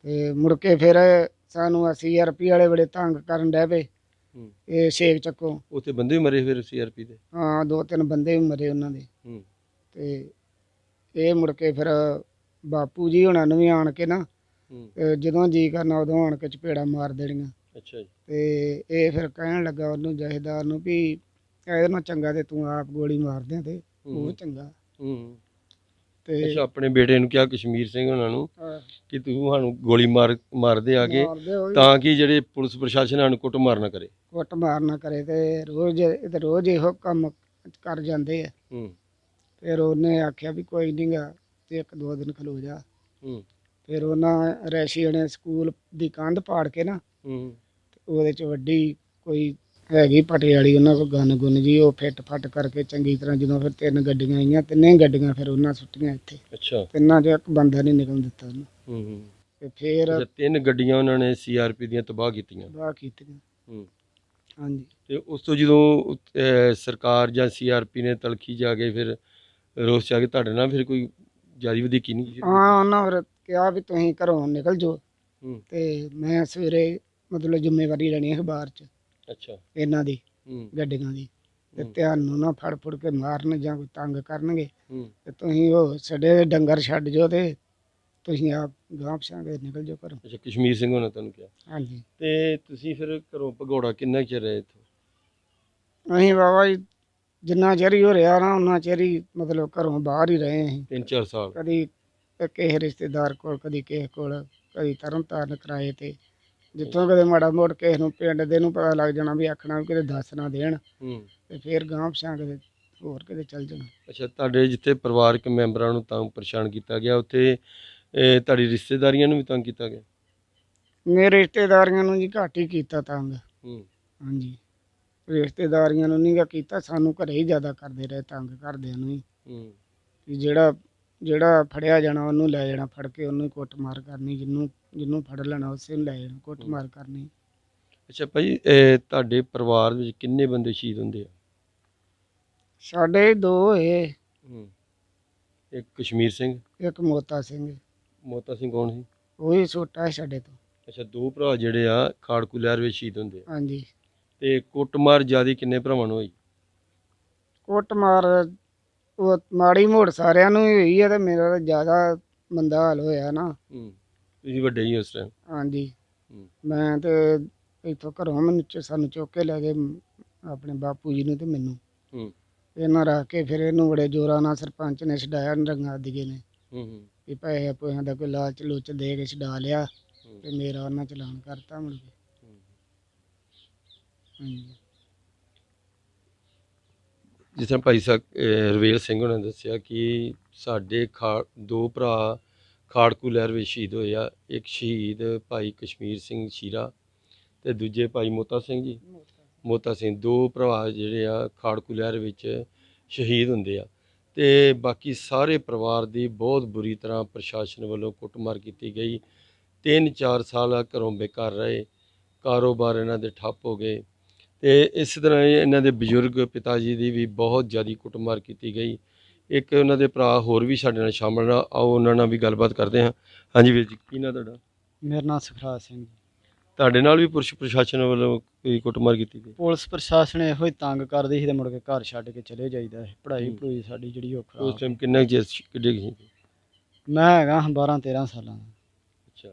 ਤੇ ਮੁੜ ਕੇ ਫਿਰ ਸਾਨੂੰ ਸੀਆਰਪੀ ਵਾਲੇ ਬੜੇ ਤੰਗ ਕਰਨ ਡੈ ਪਏ। ਹੂੰ। ਇਹ ਸ਼ੇਖ ਚੱਕੋ। ਉੱਥੇ ਬੰਦੇ ਵੀ ਮਰੇ ਫਿਰ ਸੀਆਰਪੀ ਦੇ? ਹਾਂ ਦੋ ਤਿੰਨ ਬੰਦੇ ਵੀ ਮਰੇ ਉਹਨਾਂ ਦੇ। ਹੂੰ। ਤੇ ਇਹ ਮੁੜ ਕੇ ਫਿਰ ਬਾਪੂ ਜੀ ਹੁਣਾਂ ਨੂੰ ਵੀ ਆਣ ਕੇ ਨਾ ਹੂੰ। ਅਹ ਜਦੋਂ ਜੀ ਕਰਨਾ ਉਦੋਂ ਆਣ ਕੇ ਚਪੇੜਾ ਮਾਰ ਦੇਣੀਆਂ। ਅੱਛਾ ਜੀ। ਤੇ ਇਹ ਫਿਰ ਕਹਿਣ ਲੱਗਾ ਉਹਨੂੰ ਜਹੇਦਾਰ ਨੂੰ ਵੀ ਇਹਦੇ ਨਾਲ ਚੰਗਾ ਤੇ ਤੂੰ ਆਪ ਗੋਲੀ ਮਾਰ ਦੇ ਤੇ ਉਹ ਹੂੰ ਚੰਗਾ। ਹੂੰ। ਤੇ ਅੱਛਾ ਆਪਣੇ ਬੇਟੇ ਨੂੰ ਕਿਹਾ ਕਸ਼ਮੀਰ ਸਿੰਘ ਉਹਨਾਂ ਨੂੰ ਹਾਂ, ਕਿ ਤੂੰ ਸਾਨੂੰ ਗੋਲੀ ਮਾਰ ਮਾਰਦੇ ਆ ਕੇ ਮਾਰਦੇ ਹੋਏ ਤਾਂ ਕਿ ਜਿਹੜੇ ਪੁਲਿਸ ਪ੍ਰਸ਼ਾਸਨ ਸਾਨੂੰ ਕੁੱਟ ਮਾਰ ਨਾ ਕਰੇ। ਕੁੱਟ ਮਾਰ ਨਾ ਕਰੇ ਤੇ ਰੋਜ਼ ਇਹ ਤੇ ਰੋਜ਼ ਇਹੋ ਕੰਮ ਕਰ ਜਾਂਦੇ ਆ। ਹੂੰ। ਫਿਰ ਉਹਨੇ ਆਖਿਆ ਵੀ ਕੋਈ ਨਹੀਂਗਾ ਤੇ ਇੱਕ ਦੋ ਦਿਨ ਖਲੋ ਜਾ। ਹੂੰ। ਫਿਰ ਉਹਨਾਂ ਰੈਸ਼ੀਆਂ ਨੇ ਸਕੂਲ ਦੀ ਕੰਧ ਪਾੜ ਕੇ ਨਾ ਹੂੰ। ਤੇ ਉਹਦੇ ਚ ਵੱਡੀ ਕੋਈ ਹੈਗੀ ਪਟੇ ਵਾਲੀ ਉਹਨਾਂ ਕੋਲ ਗਨ ਗੁੰਨ ਜੀ ਉਹ ਫਿੱਟ ਫੱਟ ਕਰਕੇ ਚੰਗੀ ਤਰ੍ਹਾਂ ਜਦੋਂ ਫਿਰ ਤਿੰਨ ਗੱਡੀਆਂ ਆਈਆਂ ਤਿੰਨੇ ਗੱਡੀਆਂ ਫਿਰ ਉਹਨਾਂ ਸੁੱਟੀਆਂ ਇੱਥੇ। ਅੱਛਾ। ਤਿੰਨਾਂ 'ਚ ਇੱਕ ਬੰਦਾ ਨਹੀਂ ਨਿਕਲਣ ਦਿੱਤਾ ਉਹਨੂੰ। ਹੂੰ ਹੂੰ। ਤੇ ਫਿਰ ਅੱਛਾ ਤਿੰਨ ਗੱਡੀਆਂ ਉਹਨਾਂ ਨੇ ਸੀਆਰਪੀ ਦੀਆਂ ਤਬਾਹ ਕੀਤੀਆਂ। ਬਾਹ ਕੀਤੀਆਂ। ਹੂੰ। ਹਾਂਜੀ। ਤੇ ਉਸ ਤੋਂ ਜਦੋਂ ਅਹ, ਸਰਕਾਰ ਜਾਂ ਸੀਆਰਪੀ ਨੇ ਤਲਖੀ ਜਾ ਕੇ ਫਿਰ ਰੋਸ ਜਾ ਕੇ ਤੁਹਾਡੇ ਨਾਲ ਫਿਰ ਕੋਈ ਜਾਰੀ ਵਧੀਕੀ ਨਹੀਂ ਕੀਤੀ ਹਾਂ ਉਹਨਾਂ ਫਿਰ ਕਿਹਾ ਵੀ ਤੁਸੀਂ ਘਰੋਂ ਨਿਕਲ ਜਾਓ। ਹੂੰ। ਤੇ ਮੈਂ ਸਵੇਰੇ ਮਤਲਬ ਜ਼ਿੰਮੇਵਾਰੀ ਲੈਣੀ ਅਖਬਾਰ 'ਚ ਅੱਛਾ। ਇਹਨਾਂ ਦੀ ਹੂੰ। ਗੱਡੀਆਂ ਦੀ। ਤੇ ਹੂੰ। ਧਿਆਨ ਨੂੰ ਫੜ ਫੜ ਕੇ ਮਾਰਨ ਜਾਂ ਕੋਈ ਤੰਗ ਕਰਨਗੇ। ਹੂੰ। ਤੇ ਤੁਸੀਂ ਉਹ ਸਾਡੇ ਡੰਗਰ ਛੱਡ ਜਾਓ ਤੇ ਤੁਸੀਂ ਆਪ ਗਾਂਹ ਪਛਾਂ ਕੇ ਨਿਕਲ ਜਾਓ ਘਰੋਂ। ਅੱਛਾ ਕਸ਼ਮੀਰ ਸਿੰਘ ਹੋਣਾ ਤੁਹਾਨੂੰ ਕਿਹਾ? ਹਾਂਜੀ। ਤੇ ਤੁਸੀਂ ਫਿਰ ਘਰੋਂ ਭਗੌੜਾ ਕਿੰਨਾ ਚਿਰ ਰਹੇ ਇੱਥੋਂ? ਅਸੀਂ ਬਾਬਾ ਜੀ ਜਿੰਨਾ ਚਿਰ ਹੀ ਹੋ ਰਿਹਾ ਨਾ ਉਹਨਾਂ ਚਿਰ ਹੀ ਮਤਲਬ ਘਰੋਂ ਬਾਹਰ ਹੀ ਰਹੇ ਅਸੀਂ। ਤਿੰਨ ਚਾਰ ਸਾਲ। ਕਦੀ ਕਿਸੇ ਰਿਸ਼ਤੇਦਾਰ ਕੋਲ ਕਦੀ ਕਿਸੇ ਕੋਲ ਕਦੀ ਤਰਨ ਤਾਰਨ ਕਿਰਾਏ ਤੇ। ਜਿੱਥੋਂ ਕਦੇ ਮਾੜਾ ਮੋੜ ਕਿਸੇ ਨੂੰ ਪਿੰਡ ਦੇ ਨੂੰ ਪਤਾ ਲੱਗ ਜਾਣਾ ਵੀ ਆਖਣਾ ਵੀ ਕਿਤੇ ਦੱਸ ਨਾ ਦੇਣ। ਹੂੰ। ਤੇ ਫਿਰ ਗਾਂਹ ਪਛਾਂ ਕਿਤੇ ਹੋਰ ਕਿਤੇ ਚੱਲ ਜਾਣਾ। ਅੱਛਾ ਤੁਹਾਡੇ ਜਿੱਥੇ ਪਰਿਵਾਰਕ ਮੈਂਬਰਾਂ ਨੂੰ ਤੰਗ ਪਰੇਸ਼ਾਨ ਕੀਤਾ ਗਿਆ ਉੱਥੇ ਤੁਹਾਡੀ ਰਿਸ਼ਤੇਦਾਰੀਆਂ ਨੂੰ ਵੀ ਤੰਗ ਕੀਤਾ ਗਿਆ? ਮੇਰੇ ਰਿਸ਼ਤੇਦਾਰੀਆਂ ਨੂੰ ਜੀ ਘੱਟ ਹੀ ਕੀਤਾ ਤੰਗ। ਹੂੰ। ਹਾਂਜੀ। ਰਿਸ਼ਤੇਦਾਰੀਆਂ ਨੂੰ ਨਹੀਂ ਗਾ ਕੀਤਾ ਸਾਨੂੰ ਘਰੇ ਹੀ ਜ਼ਿਆਦਾ ਕਰਦੇ ਰਹੇ ਤੰਗ ਕਰਦਿਆਂ ਨੂੰ ਹੀ। ਹੂੰ। ਜਿਹੜਾ ਜਿਹੜਾ ਫੜਿਆ ਜਾਣਾ ਉਹਨੂੰ ਲੈ ਜਾਣਾ ਫੜ ਕੇ ਉਹਨੂੰ ਹੀ ਕੁੱਟਮਾਰ ਕਰਨੀ ਜਿੰਨੂੰ ਜਿੰਨੂੰ ਫੜ ਲੈਣਾ ਉਸੇ ਨੂੰ ਲੈ ਜਾਣਾ ਕੁੱਟਮਾਰ ਕਰਨੀ। ਅੱਛਾ ਭਾਈ ਅਹ, ਤੁਹਾਡੇ ਪਰਿਵਾਰ ਵਿੱਚ ਕਿੰਨੇ ਬੰਦੇ ਸ਼ਹੀਦ ਹੁੰਦੇ ਆ? ਸਾਡੇ ਦੋ ਹੋਏ ਹੂੰ। ਇੱਕ ਕਸ਼ਮੀਰ ਸਿੰਘ। ਇੱਕ ਮੋਤਾ ਸਿੰਘ। ਮੋਤਾ ਸਿੰਘ ਕੌਣ ਸੀ? ਉਹ ਹੀ ਛੋਟਾ ਹੈ ਸਾਡੇ ਤੋਂ। ਅੱਛਾ ਦੋ ਭਰਾ ਜਿਹੜੇ ਆ ਖਾੜਕੂ ਲਹਿਰ ਵਿੱਚ ਸ਼ਹੀਦ ਹੁੰਦੇ ਆ। ਹਾਂਜੀ। ਤੇ ਕੁੱਟਮਾਰ ਜਿਆਦੀ ਕਿੰਨੇ ਭਰਾਵਾਂ ਨੂੰ ਹੋਈ? ਕੁੱਟਮਾਰ ਉਹ ਮਾੜੀ ਮੋੜ ਸਾਰਿਆਂ ਨੂੰ ਹੀ ਹੋਈ ਹੈ ਤੇ ਮੇਰਾ ਤਾਂ ਜ਼ਿਆਦਾ ਮੰਦਾ ਹਾਲ ਹੋਇਆ ਨਾ। ਹੂੰ ਤੁਸੀਂ ਵੱਡੇ ਹੀ ਉਸ ਟਾਈਮ ਹਾਂਜੀ। ਹੂੰ। ਮੈਂ ਤੇ ਇੱਥੋਂ ਘਰੋਂ ਮੈਨੂੰ ਚ- ਸਾਨੂੰ ਚੁੱਕ ਕੇ ਲੈ ਗਏ ਮ- ਆਪਣੇ ਬਾਪੂ ਜੀ ਨੂੰ ਤੇ ਮੈਨੂੰ। ਹੂੰ। ਇਹਨਾਂ ਰੱਖ ਕੇ ਫਿਰ ਇਹਨੂੰ ਬੜੇ ਜ਼ੋਰਾਂ ਨਾਲ ਸਰਪੰਚ ਨੇ ਛਡਾਇਆ ਨਰੰਗਾ ਦੀਏ ਨੇ। ਹੂੰ ਹੂੰ। ਵੀ ਪੈਸੇ ਪੋਹਾਂ ਦਾ ਕੋਈ ਲਾਲਚ ਲੁੱਚ ਦੇ ਕੇ ਛਡਾ ਲਿਆ। ਤੇ ਮੇਰਾ ਉਹਨਾਂ ਚਲਾਨ ਕਰਤਾ ਮੁੜ ਕੇ। ਜਿਸ ਤਰ੍ਹਾਂ ਭਾਈ ਸਾਹਿਬ ਰਵੇਲ ਸਿੰਘ ਉਹਨਾਂ ਨੇ ਦੱਸਿਆ ਕਿ ਸਾਡੇ ਖਾ, ਦੋ ਭਰਾ ਖਾੜਕੂ ਲਹਿਰ ਵਿੱਚ ਸ਼ਹੀਦ ਹੋਏ ਆ। ਇੱਕ ਸ਼ਹੀਦ ਭਾਈ ਕਸ਼ਮੀਰ ਸਿੰਘ ਸ਼ੀਰਾ ਤੇ ਦੂਜੇ ਭਾਈ ਮੋਤਾ ਸਿੰਘ ਜੀ। ਮੋਤਾ ਸਿੰਘ, ਦੋ ਭਰਾ ਜਿਹੜੇ ਆ ਖਾੜਕੂ ਲਹਿਰ ਵਿੱਚ ਸ਼ਹੀਦ ਹੁੰਦੇ ਆ। ਤੇ ਬਾਕੀ ਸਾਰੇ ਪਰਿਵਾਰ ਦੀ ਬਹੁਤ ਬੁਰੀ ਤਰ੍ਹਾਂ ਪ੍ਰਸ਼ਾਸਨ ਵੱਲੋਂ ਕੁੱਟਮਾਰ ਕੀਤੀ ਗਈ। ਤਿੰਨ ਚਾਰ ਸਾਲ ਘਰੋਂ ਬੇਕਾਰ ਰਹੇ। ਕਾਰੋਬਾਰ ਇਹਨਾਂ ਦੇ ਠੱਪ ਹੋ ਗਏ। ਤੇ ਇਸ ਤਰ੍ਹਾਂ ਹੀ ਇਹਨਾਂ ਦੇ ਬਜ਼ੁਰਗ ਪਿਤਾ ਜੀ ਦੀ ਵੀ ਬਹੁਤ ਜ਼ਿਆਦਾ ਕੁੱਟਮਾਰ ਕੀਤੀ ਗਈ। ਇੱਕ ਉਹਨਾਂ ਦੇ ਭਰਾ ਹੋਰ ਵੀ ਸਾਡੇ ਨਾਲ ਸ਼ਾਮਲ ਆ ਆਓ ਉਹਨਾਂ ਨਾਲ ਵੀ ਗੱਲਬਾਤ ਕਰਦੇ ਹਾਂ। ਹਾਂਜੀ ਵੀਰ ਜੀ ਕੀ ਨਾਂ ਤੁਹਾਡਾ? ਮੇਰਾ ਨਾਮ ਸੁਖਰਾਜ ਸਿੰਘ ਤੁਹਾਡੇ ਨਾਲ ਵੀ ਪੁਲਿਸ ਪ੍ਰਸ਼ਾਸਨ ਵੱਲੋਂ ਕੋਈ ਕੁੱਟਮਾਰ ਕੀਤੀ ਗਈ? ਪੁਲਿਸ ਪ੍ਰਸ਼ਾਸਨ ਇਹੋ ਹੀ ਤੰਗ ਕਰਦੀ ਸੀ ਤੇ ਮੁੜ ਕੇ ਘਰ ਛੱਡ ਕੇ ਚਲੇ ਜਾਈਦਾ ਸੀ। ਪੜ੍ਹਾਈ। ਪੜੂਈ ਸਾਡੀ ਜਿਹੜੀ ਉਹ ਉਸ ਖਰਾਬ ਟਾਈਮ ਕਿੰਨਾ ਚਿਰ ਕਿੱਡੇ ਸੀ? ਮੈਂ ਹੈਗਾ 12 13 ਸਾਲਾਂ ਦਾ। ਅੱਛਾ।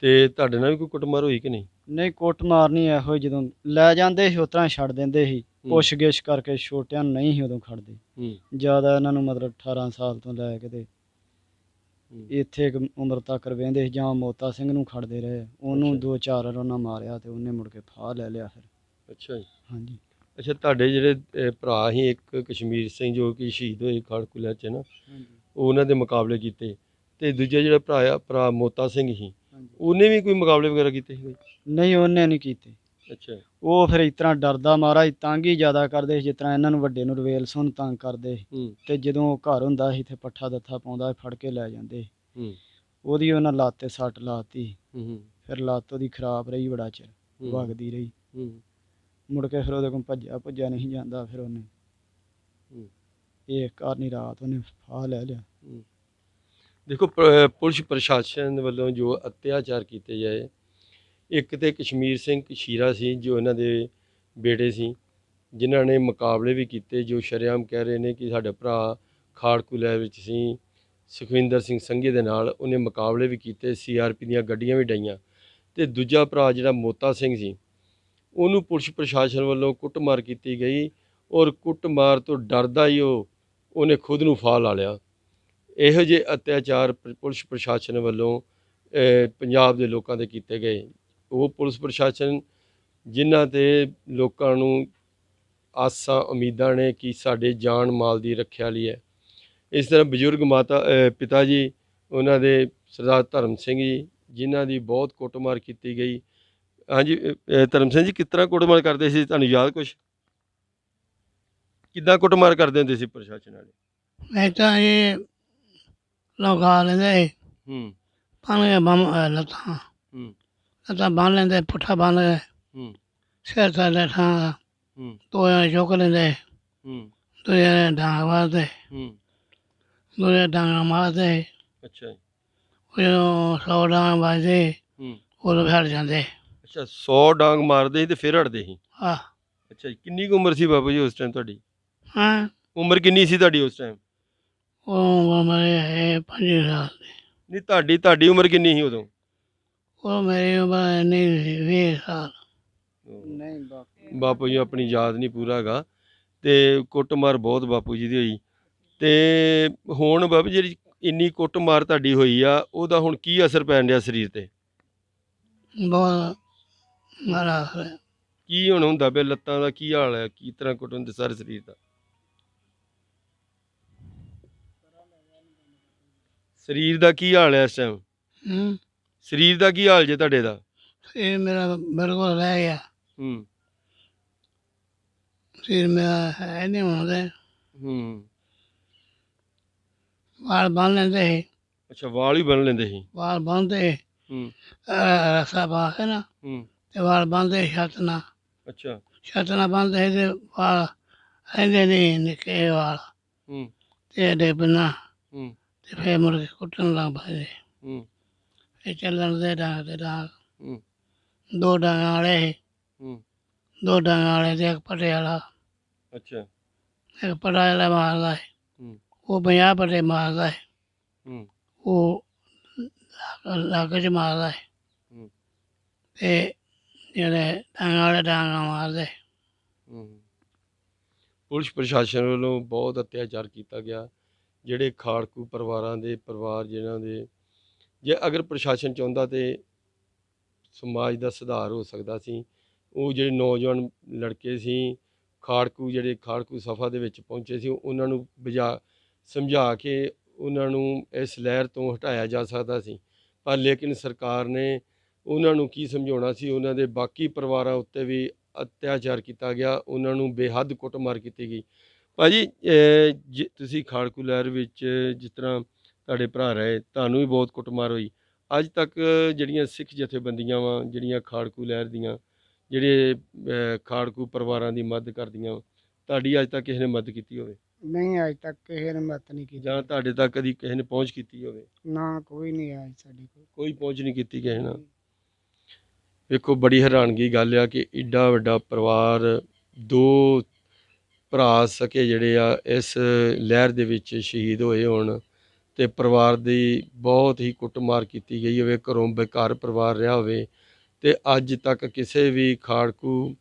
ਤੇ ਤੁਹਾਡੇ ਨਾਲ ਵੀ ਕੋਈ ਕੁੱਟਮਾਰ ਹੋਈ ਕਿ ਨਹੀਂ? ਨਹੀਂ ਕੁੱਟ ਮਾਰਨੀ ਇਹੋ ਜਦੋਂ ਲੈ ਜਾਂਦੇ ਸੀ ਉਸ ਤਰ੍ਹਾਂ ਛੱਡ ਦਿੰਦੇ ਸੀ। ਪੁੱਛ ਗਿੱਛ ਕਰਕੇ ਛੋਟਿਆਂ ਨੂੰ ਨਹੀਂ ਸੀ ਉਦੋਂ ਖੜਦੇ। ਹੂੰ। ਜ਼ਿਆਦਾ ਇਹਨਾਂ ਨੂੰ ਮਤਲਬ 18 ਸਾਲ ਤੋਂ ਲੈ ਕੇ ਤੇ। ਇੱਥੇ ਇੱਕ ਉਮਰ ਤੱਕ ਰਹਿੰਦੇ ਸੀ ਜਾਂ ਮੋਤਾ ਸਿੰਘ ਨੂੰ ਖੜਦੇ ਰਹੇ। ਉਹਨੂੰ। ਦੋ ਚਾਰ ਵਾਰ ਉਹਨਾਂ ਮਾਰਿਆ ਤੇ ਉਹਨੇ ਮੁੜ ਕੇ ਫਾਹ ਲੈ ਲਿਆ ਫਿਰ। ਅੱਛਾ ਜੀ। ਹਾਂਜੀ। ਅੱਛਾ ਤੁਹਾਡੇ ਜਿਹੜੇ ਅਹ, ਭਰਾ ਸੀ ਇੱਕ ਕਸ਼ਮੀਰ ਸਿੰਘ ਜੋ ਕਿ ਸ਼ਹੀਦ ਹੋਏ ਖਾੜਕੂ ਲਹਿਰ ਚ ਨਾ ਉਹ ਉਹਨਾਂ ਦੇ ਮੁਕਾਬਲੇ ਕੀਤੇ। ਤੇ ਦੂਜਾ ਜਿਹੜਾ ਭਰਾ ਆ ਭਰਾ ਮੋਤਾ ਸਿੰਘ ਸੀ ਉਹਨੇ ਵੀ ਕੋਈ ਮੁਕਾਬਲੇ ਵਗੈਰਾ ਕੀਤੇ ਸੀ ਨਹੀਂ ਉਹਨੇ ਨਹੀਂ ਕੀਤੇ। ਅੱਛਾ। ਉਹ ਫਿਰ ਇਸ ਤਰ੍ਹਾਂ ਡਰਦਾ ਮਾਰਾ ਸੀ, ਤੰਗ ਹੀ ਜ਼ਿਆਦਾ ਕਰਦੇ ਸੀ ਜਿਸ ਤਰ੍ਹਾਂ ਇਹਨਾਂ ਨੂੰ ਵੱਡੇ ਨੂੰ ਰਵੇਲ ਸੁਣ ਤੰਗ ਕਰਦੇ ਸੀ। ਹੂੰ। ਤੇ ਜਦੋਂ ਉਹ ਘਰ ਹੁੰਦਾ ਸੀ ਤੇ ਪੱਠਾ ਦੱਥਾ ਪਾਉਂਦਾ ਸੀ, ਫੜ ਕੇ ਲੈ ਜਾਂਦੇ ਸੀ। ਹੂੰ। ਉਹਦੀ ਉਹਨਾਂ ਲੱਤ ਤੇ ਸੱਟ ਲਾਤੀ। ਹੂੰ ਫਿਰ ਲੱਤ ਉਹਦੀ ਖਰਾਬ ਰਹੀ ਬੜਾ ਚਿਰ ਹੂੰ। ਵਗਦੀ ਰਹੀ। ਹੂੰ। ਮੁੜ ਕੇ ਫਿਰ ਉਹਦੇ ਕੋਲ ਭੱਜਿਆ ਭੱਜਿਆ ਨਹੀਂ ਜਾਂਦਾ ਫਿਰ ਉਹਨੇ। ਹੂੰ। ਇਹ ਕਰਨੀ ਰਾਤ ਉਹਨੇ ਫਾਹ ਲੈ ਲਿਆ। ਦੇਖੋ, ਪ- ਪੁਲਿਸ ਪ੍ਰਸ਼ਾਸਨ ਵੱਲੋਂ ਜੋ ਅਤਿਆਚਾਰ ਕੀਤੇ ਜਾਏ, ਇੱਕ ਤੇ ਕਸ਼ਮੀਰ ਸਿੰਘ ਕਸ਼ੀਰਾ ਸੀ, ਜੋ ਇਹਨਾਂ ਦੇ ਬੇਟੇ ਸੀ, ਜਿਨ੍ਹਾਂ ਨੇ ਮੁਕਾਬਲੇ ਵੀ ਕੀਤੇ, ਜੋ ਸ਼ਰੇਆਮ ਕਹਿ ਰਹੇ ਨੇ ਕਿ ਸਾਡਾ ਭਰਾ ਖਾੜਕੂ ਲੈ ਵਿੱਚ ਸੀ, ਸੁਖਵਿੰਦਰ ਸਿੰਘ ਸੰਘੇ ਦੇ ਨਾਲ ਉਹਨੇ ਮੁਕਾਬਲੇ ਵੀ ਕੀਤੇ ਸੀਆਰਪੀ ਦੀਆਂ ਗੱਡੀਆਂ ਵੀ ਡਾਈਆਂ। ਤੇ ਦੂਜਾ ਭਰਾ ਜਿਹੜਾ ਮੋਤਾ ਸਿੰਘ ਸੀ, ਉਹਨੂੰ ਪੁਲਿਸ ਪ੍ਰਸ਼ਾਸਨ ਵੱਲੋਂ ਕੁੱਟਮਾਰ ਕੀਤੀ ਗਈ ਔਰ ਕੁੱਟਮਾਰ ਤੋਂ ਡਰਦਾ ਹੀ ਉਹ, ਉਹਨੇ ਖੁਦ ਨੂੰ ਫਾਹ ਲਾ ਲਿਆ। ਇਹੋ ਜਿਹੇ ਅਤਿਆਚਾਰ ਪੁਲਿਸ ਪ੍ਰਸ਼ਾਸਨ ਵੱਲੋਂ ਪੰਜਾਬ ਦੇ ਲੋਕਾਂ ਤੇ ਕੀਤੇ ਗਏ। ਉਹ ਪੁਲਿਸ ਪ੍ਰਸ਼ਾਸਨ, ਜਿਨ੍ਹਾਂ ਤੇ ਲੋਕਾਂ ਨੂੰ ਆਸਾਂ, ਉਮੀਦਾਂ ਨੇ ਕਿ ਸਾਡੇ ਜਾਨ ਮਾਲ ਦੀ ਰੱਖਿਆ ਲਈ ਹੈ। ਇਸ ਤਰ੍ਹਾਂ ਬਜ਼ੁਰਗ ਮਾਤਾ ਪਿਤਾ ਜੀ, ਉਹਨਾਂ ਦੇ ਸਰਦਾਰ ਧਰਮ ਸਿੰਘ ਜੀ, ਜਿਨ੍ਹਾਂ ਦੀ ਬਹੁਤ ਕੁੱਟਮਾਰ ਕੀਤੀ ਗਈ। ਹਾਂਜੀ ਧਰਮ ਸਿੰਘ ਜੀ, ਕਿਸ ਤਰ੍ਹਾਂ ਕੁੱਟਮਾਰ ਕਰਦੇ ਸੀ? ਤੁਹਾਨੂੰ ਯਾਦ ਕੁਛ? ਕਿੱਦਾਂ ਕੁੱਟਮਾਰ ਕਰਦੇ ਹੁੰਦੇ ਸੀ ਪ੍ਰਸ਼ਾਸਨ ਵਾਲੇ? ਮੈਂ ਤਾਂ ਇਹ ਲਗਾ ਲੈਂਦੇ ਹੂੰ ਪਾਣ ਕੇ ਬੰਮ ਅਹ ਲੱਤਾਂ ਹੂੰ ਲੱਤਾਂ ਬੰਨ ਲੈਂਦੇ ਪੁੱਠਾ ਬੰਨ ਕੇ ਹੂੰ ਸਿਰ ਤੇ ਲੈਠਾਂ ਹੂੰ ਤੋਇਆ ਚੁੱਕ ਲੈਂਦੇ ਹੂੰ ਤੋਇਆ ਡਾਂਗ ਮਾਰਦੇ ਹੂੰ ਤੋਇਆ ਡਾਂਗ ਮਾਰਦੇ ਅੱਛਾ ਉਹ ਸੌ ਡਾਂਗ ਵੱਜਦੇ ਹੂੰ ਉਦੋਂ ਹਟ ਜਾਂਦੇ ਅੱਛਾ 100 ਡਾਂਗ ਮਾਰਦੇ ਸੀ ਤੇ ਫਿਰ ਹਟਦੇ ਸੀ ਆ ਅੱਛਾ ਕਿੰਨੀ ਕੁ ਉਮਰ ਸੀ ਬਾਬੂ ਜੀ ਉਸ ਟਾਈਮ ਤੁਹਾਡੀ ਹਾਂ ਉਮਰ ਕਿੰਨੀ ਸੀ ਤੁਹਾਡੀ ਉਸ ਟਾਈਮ ਉਹ ਮੇਰੇ ਹੈ ਪੰਜ ਸਾਲ ਦੀ। ਨਹੀਂ ਤੁਹਾਡੀ ਤੁਹਾਡੀ ਉਮਰ ਕਿੰਨੀ ਸੀ ਉਦੋਂ? ਉਹ ਮੇਰੀ ਉਮਰ ਨਹੀਂ ਵੀਹ ਸਾਲ। ਨਹੀਂ ਬਾਪੂ ਬਾਪੂ ਜੀ ਆਪਣੀ ਯਾਦ ਨਹੀਂ ਪੂਰਾ ਹੈਗਾ। ਤੇ ਕੁੱਟਮਾਰ ਬਹੁਤ ਬਾਪੂ ਜੀ ਦੀ ਹੋਈ। ਤੇ ਹੁਣ ਬਾਬੂ ਜੀ ਜਿਹੜੀ ਇੰਨੀ ਕੁੱਟਮਾਰ ਤੁਹਾਡੀ ਹੋਈ ਆ ਉਹਦਾ ਹੁਣ ਕੀ ਅਸਰ ਪੈਣ ਡਿਆ ਸਰੀਰ ਤੇ? ਬਹੁਤ ਮਾਰਾ ਹੈ। ਕੀ ਹੁਣ ਹੁੰਦਾ ਪਿਆ ਲੱਤਾਂ ਦਾ ਕੀ ਹਾਲ ਹੈ? ਕੀ ਤਰ੍ਹਾਂ ਕੁੱਟ ਹੁੰਦੇ ਸਾਰੇ ਸਰੀਰ ਦਾ? ਸਰੀਰ ਦਾ ਕੀ ਹਾਲ ਹੈ ਇਸ ਟਾਈਮ ਹੂੰ। ਸਰੀਰ ਦਾ ਕੀ ਹਾਲ ਜੇ ਤੁਹਾਡੇ ਦਾ? ਇਹ ਮੇਰਾ ਬਿਲਕੁਲ ਰਹਿ ਗਿਆ। ਹੂੰ। ਫਿਰ ਮੇਰਾ ਹੈ ਨਹੀਂ ਹੁੰਦੇ ਹੂੰ। ਵਾਲ ਬੰਨ ਲੈਂਦੇ ਸੀ। ਅੱਛਾ ਵਾਲ ਹੀ ਬਣ ਲੈਂਦੇ ਸੀ? ਵਾਲ ਬੰਨਦੇ ਹੂੰ। ਰਸਾ ਪਾ ਕੇ ਨਾ ਹੂੰ। ਤੇ ਵਾਲ ਬੰਨਦੇ ਛੱਤ ਨਾਲ। ਅੱਛਾ। ਛੱਤ ਨਾਲ ਬੰਨਦੇ ਸੀ ਤੇ ਵਾਲ ਰਹਿੰਦੇ ਨਹੀਂ ਨਿੱਕੇ ਵਾਲ। ਹੂੰ। ਤੇ ਡੇ ਬਣਾ ਹੂੰ। ਤੇ ਫੇਰ ਮੁੜ ਕੇ ਕੁੱਟਣ ਲੱਗ ਪਏ ਹੂੰ। ਫੇਰ ਚੱਲਣ ਦੇ ਡਾਂਗ ਤੇ ਡਾਂਗ। ਹੂੰ। ਦੋ ਡਾਂਗਾਂ ਵਾਲੇ ਸੀ ਹੂੰ। ਦੋ ਡਾਂਗਾਂ ਵਾਲੇ ਤੇ ਇੱਕ ਪਟੇ ਵਾਲਾ। ਅੱਛਾ। ਇੱਕ ਪਟਾ ਵਾਲਾ ਮਾਰਦਾ ਸੀ ਹੂੰ। ਉਹ ਪੰਜਾਹ ਪਟੇ ਮਾਰਦਾ ਸੀ ਹੂੰ। ਉਹ ਲੱਗ ਚ ਮਾਰਦਾ ਸੀ ਹੂੰ। ਤੇ ਜਿਹੜੇ ਡਾਂਗਾਂ ਵਾਲੇ ਡਾਂਗਾਂ ਮਾਰਦੇ ਹੂੰ। ਪੁਲਿਸ ਪ੍ਰਸ਼ਾਸਨ ਵੱਲੋਂ ਬਹੁਤ ਅਤਿਆਚਾਰ ਕੀਤਾ ਗਿਆ। ਜਿਹੜੇ ਖਾੜਕੂ ਪਰਿਵਾਰਾਂ ਦੇ ਪਰਿਵਾਰ ਜਿਨ੍ਹਾਂ ਦੇ, ਜੇ ਅਗਰ ਪ੍ਰਸ਼ਾਸਨ ਚਾਹੁੰਦਾ ਤੇ ਸਮਾਜ ਦਾ ਸੁਧਾਰ ਹੋ ਸਕਦਾ ਸੀ, ਉਹ ਜਿਹੜੇ ਨੌਜਵਾਨ ਲੜਕੇ ਸੀ, ਖਾੜਕੂ ਜਿਹੜੇ ਖਾੜਕੂ ਸਫਾ ਦੇ ਵਿੱਚ ਪਹੁੰਚੇ ਸੀ, ਉਹਨਾਂ ਨੂੰ ਬਜਾ ਸਮਝਾ ਕੇ ਉਹਨਾਂ ਨੂੰ ਇਸ ਲਹਿਰ ਤੋਂ ਹਟਾਇਆ ਜਾ ਸਕਦਾ ਸੀ। ਪਰ ਲੇਕਿਨ ਸਰਕਾਰ ਨੇ ਉਹਨਾਂ ਨੂੰ ਕੀ ਸਮਝਾਉਣਾ ਸੀ? ਉਹਨਾਂ ਦੇ ਬਾਕੀ ਪਰਿਵਾਰਾਂ ਉੱਤੇ ਵੀ ਅਤਿਆਚਾਰ ਕੀਤਾ ਗਿਆ, ਉਹਨਾਂ ਨੂੰ ਬੇਹੱਦ ਕੁੱਟਮਾਰ ਕੀਤੀ ਗਈ। ਭਾਜੀ ਤੁਸੀਂ ਖਾੜਕੂ ਲਹਿਰ ਵਿੱਚ ਜਿਸ ਤਰ੍ਹਾਂ ਤੁਹਾਡੇ ਭਰਾ ਰਹੇ ਤੁਹਾਨੂੰ ਵੀ ਬਹੁਤ ਕੁੱਟਮਾਰ ਹੋਈ। ਅੱਜ ਤੱਕ ਜਿਹੜੀਆਂ ਸਿੱਖ ਜਥੇਬੰਦੀਆਂ ਵਾ ਜਿਹੜੀਆਂ ਖਾੜਕੂ ਲਹਿਰ ਦੀਆਂ ਜਿਹੜੇ ਖਾੜਕੂ ਪਰਿਵਾਰਾਂ ਦੀ ਮਦਦ ਕਰਦੀਆਂ ਤੁਹਾਡੀ ਅੱਜ ਤੱਕ ਕਿਸੇ ਨੇ ਮਦਦ ਕੀਤੀ ਹੋਵੇ? ਨਹੀਂ ਅੱਜ ਤੱਕ ਕਿਸੇ ਨੇ ਮਤ ਨਹੀਂ ਕੀਤੀ। ਜਾਂ ਤੁਹਾਡੇ ਤੱਕ ਕਦੀ ਕਿਸੇ ਨੇ ਪਹੁੰਚ ਕੀਤੀ ਹੋਵੇ? ਨਾ ਕੋਈ ਨਹੀਂ ਆਇਆ ਸਾਡੇ ਕੋਲ। ਕੋਈ ਪਹੁੰਚ ਨਹੀਂ ਕੀਤੀ ਕਿਸੇ ਨਾਲ? ਵੇਖੋ ਬੜੀ ਹੈਰਾਨਗੀ ਗੱਲ ਆ ਕਿ ਏਡਾ ਵੱਡਾ ਪਰਿਵਾਰ ਦੋ ਭਰਾ ਸਕੇ ਜਿਹੜੇ ਆ ਇਸ ਲਹਿਰ ਦੇ ਵਿੱਚ ਸ਼ਹੀਦ ਹੋਏ ਹੋਣ ਤੇ ਪਰਿਵਾਰ ਦੀ ਬਹੁਤ ਹੀ ਕੁੱਟਮਾਰ ਕੀਤੀ ਗਈ ਹੋਵੇ, ਘਰੋਂ ਬੇਕਾਰ ਪਰਿਵਾਰ ਰਿਹਾ ਹੋਵੇ ਤੇ ਅੱਜ ਤੱਕ ਕਿਸੇ ਵੀ ਖਾੜਕੂ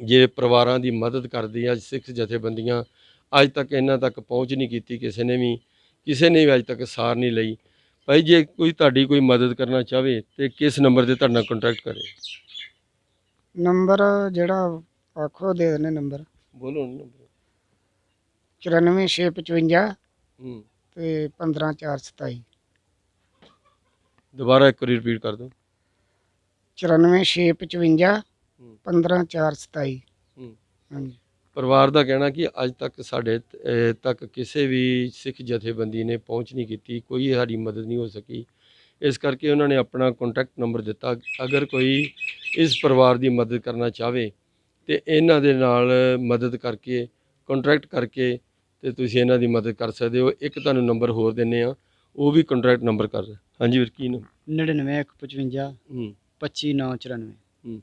ਜੇ ਪਰਿਵਾਰਾਂ ਦੀ ਮਦਦ ਕਰਦੀ ਆ, ਸਿੱਖ ਜਥੇਬੰਦੀਆਂ ਅੱਜ ਤੱਕ ਇਹਨਾਂ ਤੱਕ ਪਹੁੰਚ ਨਹੀਂ ਕੀਤੀ, ਕਿਸੇ ਨੇ ਵੀ, ਕਿਸੇ ਨੇ ਵੀ ਅੱਜ ਤੱਕ ਸਾਰ ਨਹੀਂ ਲਈ। ਭਾਈ, ਜੇ ਕੋਈ ਤੁਹਾਡੀ ਕੋਈ ਮਦਦ ਕਰਨਾ ਚਾਹਵੇ ਤੇ ਕਿਸ ਨੰਬਰ ਤੇ ਤੁਹਾਡੇ ਨਾਲ ਕੰਟੈਕਟ ਕਰੇ? ਨੰਬਰ ਜਿਹੜਾ ਆਖੋ ਦੇ ਦੇਣੇ ਨੰਬਰ। ਬੋਲੋ। ਨਾ ਨੰਬਰ 94655 ਹੂੰ। ਤੇ 15427 ਦੁਬਾਰਾ ਇੱਕ ਵਾਰੀ ਰਿਪੀਟ ਕਰ ਦਿਓ। 94655 ਹੂੰ। 15427 ਹੂੰ। ਹਾਂਜੀ। ਪਰਿਵਾਰ ਦਾ ਕਹਿਣਾ ਕਿ ਅੱਜ ਤੱਕ ਸਾਡੇ ਤ- ਅਹ ਤੱਕ ਕਿਸੇ ਵੀ ਸਿੱਖ ਜਥੇਬੰਦੀ ਨੇ ਪਹੁੰਚ ਨਹੀਂ ਕੀਤੀ ਕੋਈ ਸਾਡੀ ਮਦਦ ਨਹੀਂ ਹੋ ਸਕੀ। ਇਸ ਕਰਕੇ ਉਹਨਾਂ ਨੇ ਆਪਣਾ ਕੰਟੈਕਟ ਨੰਬਰ ਦਿੱਤਾ। ਅਗਰ ਕੋਈ ਇਸ ਪਰਿਵਾਰ ਦੀ ਮਦਦ ਕਰਨਾ ਚਾਹਵੇ ਤੇ ਇਹਨਾਂ ਦੇ ਨਾਲ ਮਦਦ ਕਰਕੇ ਕੰਟਰੈਕਟ ਕਰਕੇ ਤੇ ਤੁਸੀਂ ਇਹਨਾਂ ਦੀ ਮਦਦ ਕਰ ਸਕਦੇ ਹੋ। ਇੱਕ ਤੁਹਾਨੂੰ ਨੰਬਰ ਹੋਰ ਦਿੰਨੇ ਆ। ਉਹ ਵੀ ਕੰਟਰੈਕਟ ਨੰਬਰ ਕਰ ਹਾਂਜੀ ਵੀਰ ਕੀ ਨਾਮ? 99155 ਹੂੰ। 25994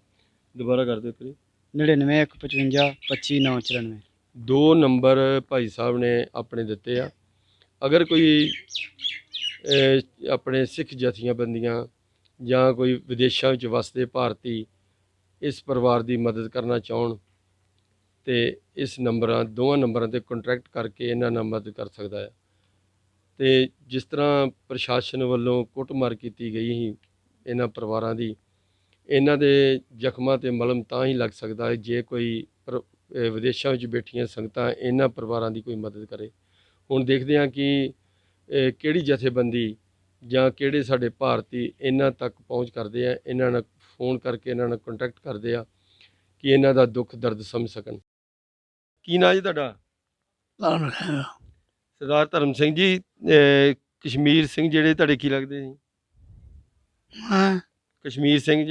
ਦੁਬਾਰਾ ਕਰ ਦਿਓ ਕਰੀ 99155 25994 ਦੋ ਨੰਬਰ ਭਾਈ ਸਾਹਿਬ ਨੇ ਆਪਣੇ ਦਿੱਤੇ ਆ। ਅਗਰ ਕੋਈ ਆਪਣੇ ਸਿੱਖ ਜਥੇਬੰਦੀਆਂ ਜਾਂ ਕੋਈ ਵਿਦੇਸ਼ਾਂ ਵਿੱਚ ਵਸਦੇ ਭਾਰਤੀ ਇਸ ਪਰਿਵਾਰ ਦੀ ਮਦਦ ਕਰਨਾ ਚਾਹਣ ਤੇ ਇਸ ਨੰਬਰਾਂ, ਦੋਵਾਂ ਨੰਬਰਾਂ ਤੇ ਕੰਟੈਕਟ ਕਰਕੇ ਇਹਨਾਂ ਨਾਲ ਮਦਦ ਕਰ ਸਕਦਾ ਹੈ। ਤੇ ਜਿਸ ਤਰ੍ਹਾਂ ਪ੍ਰਸ਼ਾਸਨ ਵੱਲੋਂ ਕੁੱਟਮਾਰ ਕੀਤੀ ਗਈ ਸੀ ਇਹਨਾਂ ਪਰਿਵਾਰਾਂ ਦੀ, ਇਹਨਾਂ ਦੇ ਜ਼ਖਮਾਂ ਤੇ ਮਲਮ ਤਾਂ ਹੀ ਲੱਗ ਸਕਦਾ ਹੈ ਜੇ ਕੋਈ ਪਰ- ਅਹ, ਵਿਦੇਸ਼ਾਂ ਵਿੱਚ ਬੈਠੀਆਂ ਸੰਗਤਾਂ ਇਹਨਾਂ ਪਰਿਵਾਰਾਂ ਦੀ ਕੋਈ ਮਦਦ ਕਰੇ। ਹੁਣ ਦੇਖਦੇ ਹਾਂ ਕਿ ਕਿਹੜੀ ਜਥੇਬੰਦੀ ਜਾਂ ਕਿਹੜੇ ਸਾਡੇ ਭਾਰਤੀ ਇਹਨਾਂ ਤੱਕ ਪਹੁੰਚ ਕਰਦੇ ਆ, ਇਹਨਾਂ ਨਾਲ ਫੋਨ ਕਰਕੇ ਇਹਨਾਂ ਨਾਲ ਕੰਟੈਕਟ ਕਰਦੇ ਆ ਕਿ ਇਹਨਾਂ ਦਾ ਦੁੱਖ ਦਰਦ ਸਮਝ ਸਕਣ। ਕੀ ਨਾਂ ਜੀ ਤੁਹਾਡਾ? ਕੌਣ ਹੈ ਸਰਦਾਰ ਧਰਮ ਸਿੰਘ ਜੀ ਅਹ ਕਸ਼ਮੀਰ ਸਿੰਘ ਜਿਹੜੇ ਤੁਹਾਡੇ ਕੀ ਲੱਗਦੇ ਹਾਂ ਕਸ਼ਮੀਰ ਸਿੰਘ ਜਿਹੜੇ